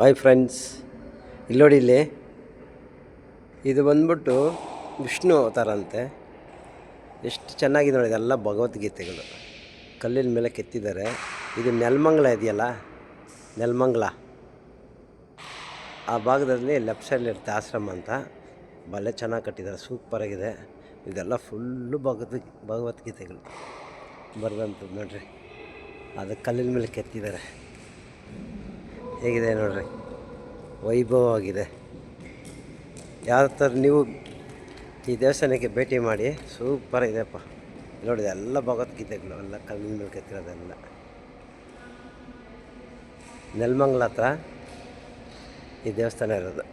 Hi friends, Hello, Illodile. ಇದು ಬಂದ್ಬಿಟ್ಟು ವಿಷ್ಣು ಅವತಾರ ಅಂತೆ ಎಷ್ಟು ಚೆನ್ನಾಗಿದೆ ನೋಡಿ ಇದೆಲ್ಲ ಭಗವದ್ಗೀತೆಗಳು. ಕಲ್ಲಿನ ಮೇಲೆ ಕೆತ್ತಿದ್ದಾರೆ. ಇದು ನೆಲಮಂಗಲ ಇದೆಯಲ್ಲ? ನೆಲಮಂಗಲ. ಆ ಭಾಗದಲ್ಲಿ ಲೆಫ್ಟ್ ಸೈಡಲ್ಲಿರುತ್ತೆ ಆಶ್ರಮ ಅಂತ. ಬಲೆ ಚೆನ್ನಾಗಿ ಕಟ್ಟಿದ್ದಾರೆ ಸೂಪರಾಗಿದೆ ಇದೆಲ್ಲ ಫುಲ್ಲು ಭಗವದ್, ಭಗವದ್ಗೀತೆಗಳು. ಬರೆದಂಥದ್ದು ನೋಡಿರಿ. ಅದು ಕಲ್ಲಿನ ಮೇಲೆ ಕೆತ್ತಿದ್ದಾರೆ. ಹೇಗಿದೆ ನೋಡಿರಿ? ವೈಭವವಾಗಿದೆ. ಯಾವ ಥರ ನೀವು ಈ ದೇವಸ್ಥಾನಕ್ಕೆ ಭೇಟಿ ಮಾಡಿ, ಸೂಪರ್ ಇದೆಪ್ಪ. ನೋಡಿ ಎಲ್ಲ ಭಗವದ್ಗೀತೆಗಳು ಎಲ್ಲ ಕಲ್ಲಿನ ಮೇಲೆ ಕೆತ್ತಿರೋದೆಲ್ಲ. ನೆಲಮಂಗ್ಲ ಹತ್ರ ಈ ದೇವಸ್ಥಾನ ಇರೋದು.